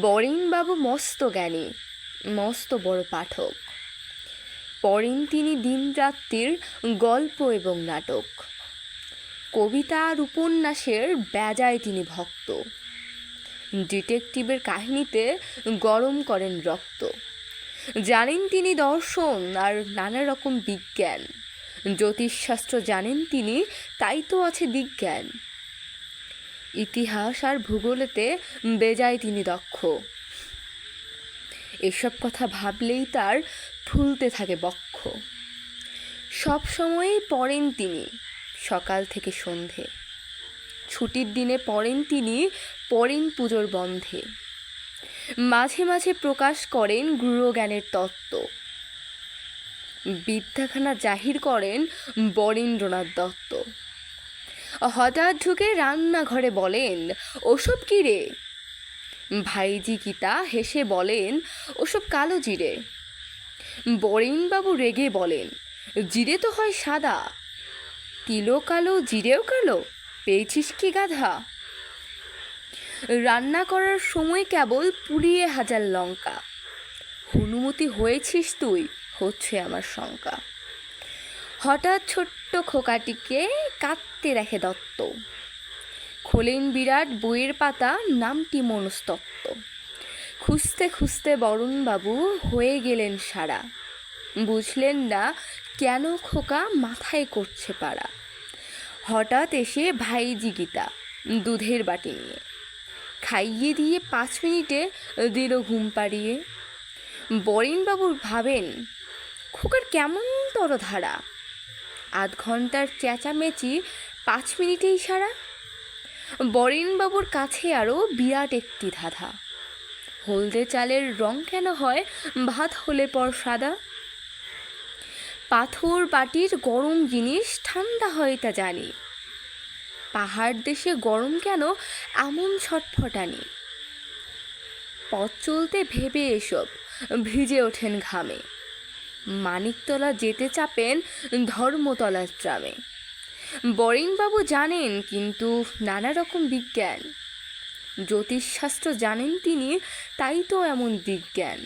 বরেনবাবু মস্ত জ্ঞানী, মস্ত বড় পাঠক। পড়েন তিনি দিনরাত্রির গল্প এবং নাটক। কবিতা আর উপন্যাসের বেজায় তিনি ভক্ত। ডিটেকটিভের কাহিনীতে গরম করেন রক্ত। জানেন তিনি দর্শন আর নানা রকম বিজ্ঞান। জ্যোতিষশাস্ত্র জানেন তিনি, তাই তো আছে বিজ্ঞান। ইতিহাস আর ভূগোলেতে বেজায় তিনি দক্ষ। এসব কথা ভাবলেই তার ফুলতে থাকে বক্ষ। সব সময়ই পড়েন তিনি, সকাল থেকে সন্ধে। ছুটির দিনে পড়েন তিনি, পড়েন পুজোর বন্ধে। মাঝে মাঝে প্রকাশ করেন গৃহজ্ঞানের তত্ত্ব। বিদ্যাখানা জাহির করেন বরেন্দ্রনাথ দত্ত। হঠাৎ ঢুকে রান্নাঘরে বলেন, ওসব কী রে? ভাইজি গীতা হেসে বলেন, ওসব কালো জিরে। বরেনবাবু রেগে বলেন, জিরে তো হয় সাদা। তিলো কালো, জিরেও কালো? পেয়েছিস কি গাধা? রান্না করার সময় কেবল পুড়িয়ে হাজার লঙ্কা। হনুমতি হয়েছিস তুই, হচ্ছে আমার শঙ্কা। হঠাৎ ছোট্ট খোকাটিকে কাঁদতে রাখে দত্ত। খোলেন বিরাট বইয়ের পাতা, নামটি মনস্তত্ত্ব। খুঁজতে খুঁজতে বরুণবাবু হয়ে গেলেন সারা। বুঝলেন না কেন খোকা মাথায় করছে পাড়া। হঠাৎ এসে ভাইজি গীতা, দুধের বাটি নিয়ে। খাইয়ে দিয়ে পাঁচ মিনিটে দিল ঘুম পাড়িয়ে। বরেনবাবুর ভাবেন, খোকার কেমন তরধারা? আধ ঘণ্টার চেঁচামেচি পাঁচ মিনিটেই সারা বরেনবাবুর কাছে আরও বিরাট একটি ধাঁধা। হলদে চালের রং কেন হয়, ভাত হলে পর সাদা? পাথর বাটির গরম জিনিস ঠান্ডা হয় তা জানি। পাহাড় দেশে গরম কেন এমন ছটফটানি? পথ চলতে ভেবে এসব, ভিজে ওঠেন ঘামে। মানিকতলা যেতে চাপেন ধর্মতলার ট্রামে। বরেনবাবু জানেন কিন্তু নানা রকম বিজ্ঞান। জ্যোতিষশাস্ত্র জানেন তিনি তাই তো এমন বিজ্ঞান।